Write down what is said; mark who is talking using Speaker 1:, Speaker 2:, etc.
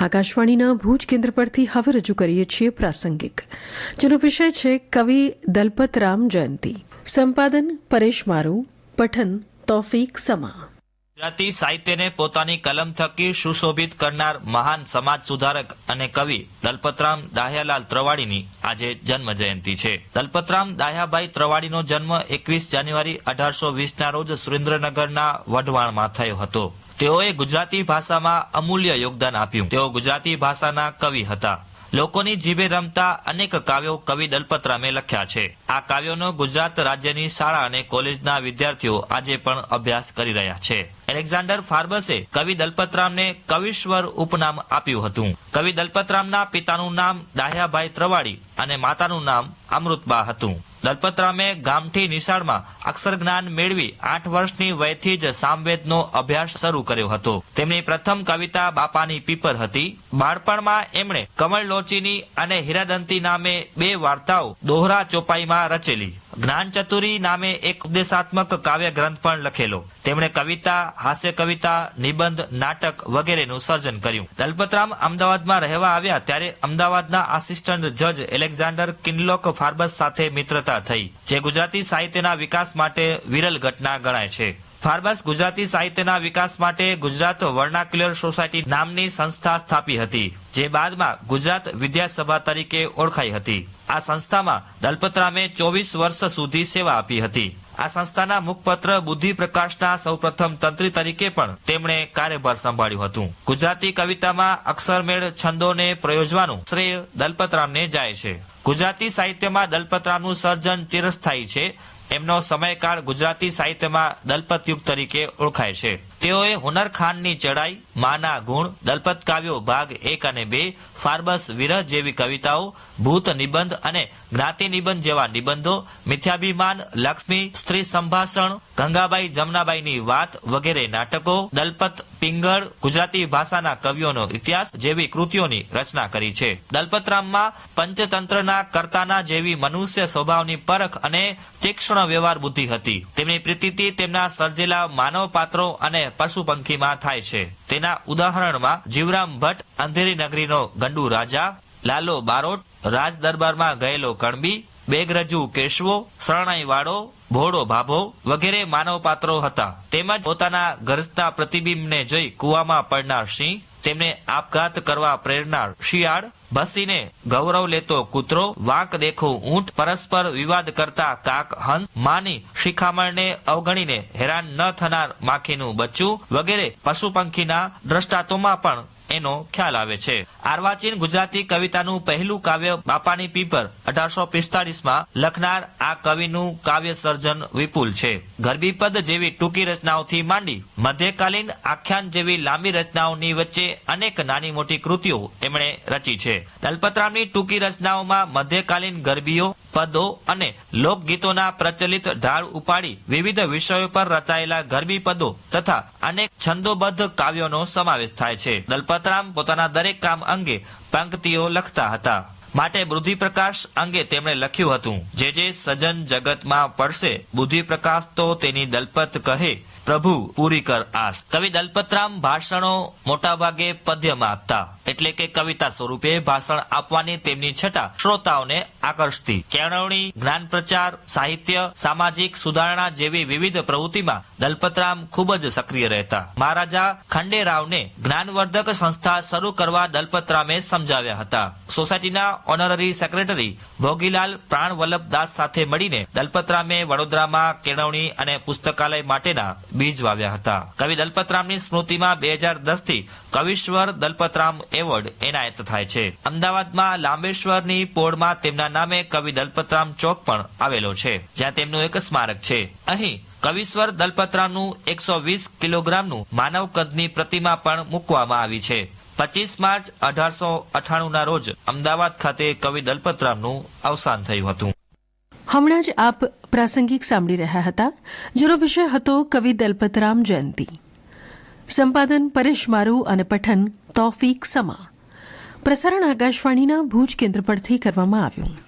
Speaker 1: આકાશવાણીના ભુજ કેન્દ્ર પરથી હવે રજૂ કરીએ છીએ પ્રાસંગિક. જેનો વિષય છે કવિ દલપતરામ જયંતી. સંપાદન પરેશ મારુ. પઠન તોફીક સમા.
Speaker 2: ગુજરાતી સાહિત્યને પોતાની કલમ થકી સુશોભિત કરનાર મહાન સમાજ સુધારક અને કવિ દલપતરામ દાહ્યાલાલ ત્રવાડીની આજે જન્મ જયંતિ છે. દલપતરામ દાહ્યાભાઈ ત્રવાડીનો જન્મ એકવીસ જાન્યુઆરી અઢારસો વીસના રોજ સુરેન્દ્રનગરના વઢવાણમાં થયો હતો. તેઓએ ગુજરાતી ભાષામાં અમૂલ્ય યોગદાન આપ્યું. તેઓ ગુજરાતી ભાષાના કવિ હતા. લોકોની જીભે રમતા અનેક કાવ્યો કવિ દલપતરામે લખ્યા છે. આ કાવ્યોનો ગુજરાત રાજ્યની શાળા અને કોલેજના વિદ્યાર્થીઓ આજે પણ અભ્યાસ કરી રહ્યા છે. એલેક્ઝાન્ડર ફાર્બસે કવિ દલપતરામને કવિશ્વર ઉપનામ આપ્યું હતું. કવિ દલપતરામના પિતાનું નામ દાહ્યાભાઈ ત્રવાડી અને માતાનું નામ અમૃતબા હતું. દલપતરામે ગામઠી નિશાળમાં અક્ષર જ્ઞાન મેળવી આઠ વર્ષની વયથી જ સામવેદનો અભ્યાસ શરૂ કર્યો હતો. તેમની પ્રથમ કવિતા બાપાની પીપર હતી. બાળપણમાં એમણે કમળલોચીની અને હીરાદંતી નામે બે વાર્તાઓ દોહરા ચોપાઈમાં રચેલી. જ્ઞાન ચતુરી નામે એક ઉપદેશાત્મક કાવ્ય ગ્રંથ પણ લખેલો. તેમણે કવિતા, હાસ્ય કવિતા, નિબંધ, નાટક વગેરેનું સર્જન કર્યું. દલપતરામ અમદાવાદમાં રહેવા આવ્યા ત્યારે અમદાવાદના આસિસ્ટન્ટ જજ એલેક્ઝાન્ડર કિનલોક ફાર્બસ સાથે મિત્રતા થઈ, જે ગુજરાતી સાહિત્યના વિકાસ માટે વિરલ ઘટના ગણાય છે. ફાર્બસ ગુજરાતી સાહિત્યના વિકાસ માટે ગુજરાત વર્નાક્યુલર સોસાયટી નામની સંસ્થા સ્થાપી હતી, જે બાદમાં ગુજરાત વિદ્યાસભા તરીકે ઓળખાઈ હતી. આ સંસ્થામાં દલપતરામે ચોવીસ વર્ષ સુધી સેવા આપી હતી. આ સંસ્થાના મુખપત્ર બુદ્ધિ પ્રકાશના સૌપ્રથમ તંત્રી તરીકે પણ તેમણે કાર્યભાર સંભાળ્યું હતું. ગુજરાતી કવિતામાં અક્ષરમેળ છંદોને પ્રયોજવાનું શ્રેય દલપતરામને જાય છે. ગુજરાતી સાહિત્યમાં દલપતરામનું સર્જન ચિરસ્થાયી છે એમનો સમયકાળ ગુજરાતી સાહિત્યમાં દલપત યુગ તરીકે ઓળખાય છે. તેઓએ હુનર ખાનની ચડાઈ માના ગુણ, દલપત કાવ્યો ભાગ એક અને બે, ફાર્બસ વિરહ જેવી કવિતાઓ, ભૂત નિબંધ અને જ્ઞાતિ નિબંધ જેવા નિબંધો, મિથ્યાભિમાન, લક્ષ્મી, સ્ત્રી સંભાષણ, ગંગાબાઈ, જમનાબાઈની વાત વગેરે નાટકો, દલપત પિંગળ ગુજરાતી ભાષાના કવિઓનો ઇતિહાસ જેવી કૃતિઓની રચના કરી છે. દલપતરામમાં પંચતંત્રના કર્તાના જેવી મનુષ્ય સ્વભાવની પરખ અને તીક્ષ્ણ વ્યવહાર બુદ્ધિ હતી. તેમની પ્રીતિથી તેમના સર્જેલા માનવ પાત્રો અને પશુ પંખીમાં થાય છે. તેના ઉદાહરણમાં જીવરામ ભટ્ટ, અંધેરી નગરીનો ગંડુ રાજા, લાલો બારોટ, રાજ દરબારમાં ગયેલો કણબી બેગરજુ કેશવો, શરણાઈ વાળો, ભોળો ભાભો વગેરે માનવ પાત્રો હતા. તેમજ પોતાના ગરજતા પ્રતિબિંબને જોઈ કુવામાં પડનાર સિંહ, તેમને આપઘાત કરવા પ્રેરનાર શિયાળ, ભસીને ગૌરવ લેતો કૂતરો, વાંક દેખો ઊંટ, પરસ્પર વિવાદ કરતા કાક, હંસ, માની, શિખામણને અવગણીને હેરાન ન થનાર માખીનું બચ્ચું વગેરે પશુ પંખીના દ્રષ્ટાતોમાં પણ એનો ખ્યાલ આવે છે. આર્વાચીન ગુજરાતી કવિતાનું પહેલું કાવ્ય બાપાની પીપર અઢારસો પિસ્તાળીસમાં લખનાર આ કવિનું કાવ્ય સર્જન વિપુલ છે. ગરબીપદ જેવી ટૂંકી રચનાઓથી માંડી મધ્યકાલીન આખ્યાન જેવી લાંબી રચનાઓની વચ્ચે અનેક નાની મોટી કૃતિઓ એમણે રચી છે. દલપતરામની ટૂંકી રચનાઓમાં મધ્યકાલીન ગરબીઓ, પદો અને લોકગીતોના પ્રચલિત ઢાળ ઉપાડી વિવિધ વિષયો પર રચાયેલા ગરબી પદો તથા અનેક છંદોબદ્ધ કાવ્યોનો સમાવેશ થાય છે. દલપતરામ પોતાના દરેક કામ અંગે પંક્તિઓ લખતા હતા. માટે બુદ્ધિ પ્રકાશ અંગે તેમણે લખ્યું હતું, જે જે સજન જગતમાં પડશે બુદ્ધિ પ્રકાશ તો તેની દલપત કહે, પ્રભુ, પૂરી કર આશ કવિ દલપતરામ ભાષણો મોટાભાગે પદ્યમાં આપતા એટલે કે કવિતા સ્વરૂપે ભાષણ આપવાની તેમની છટા શ્રોતાઓને આકર્ષતી. કેળવણી, જ્ઞાન પ્રચાર, સાહિત્ય, સામાજિક સુધારણા જેવી વિવિધ પ્રવૃત્તિમાં દલપતરામ ખૂબ જ સક્રિય રહેતા. મહારાજા ખંડેરાવને જ્ઞાનવર્ધક સંસ્થા શરૂ કરવા દલપતરામે સમજાવ્યા હતા. સોસાયટીના ઓનરરી સેક્રેટરી ભોગીલાલ પ્રાણવલ્લભ દાસ સાથે મળીને દલપતરામે વડોદરામાં કેળવણી અને પુસ્તકાલય માટેના બીજ વાવ્યા હતા. કવિ દલપતરામની સ્મૃતિમાં બે હજાર દસથી કવિશ્વર દલપતરામ એવોર્ડ એનાયત થાય છે. અમદાવાદમાં લાંબેશ્વરની પોળમાં તેમના નામે કવિ દલપતરામ ચોક પણ આવેલો છે, જ્યાં તેમનું એક સ્મારક છે. અહીં કવિશ્વર દલપતરામનું એકસો વીસ કિલોગ્રામનું માનવ કદની પ્રતિમા પણ મૂકવામાં આવી છે. પચીસ માર્ચ અઢારસો અઠાણું ના રોજ અમદાવાદ ખાતે કવિ દલપતરામનું અવસાન થયું હતું.
Speaker 1: હમણાં જ આપ પ્રાસંગિક સાંભળી રહ્યા હતા, જેનો વિષય હતો કવિ દલપતરામ જયંતી. સંપાદન પરેશ મારુ અને પઠન તોફીક સમા. પ્રસારણ આકાશવાણીના ભુજ કેન્દ્ર પરથી કરવામાં આવ્યું.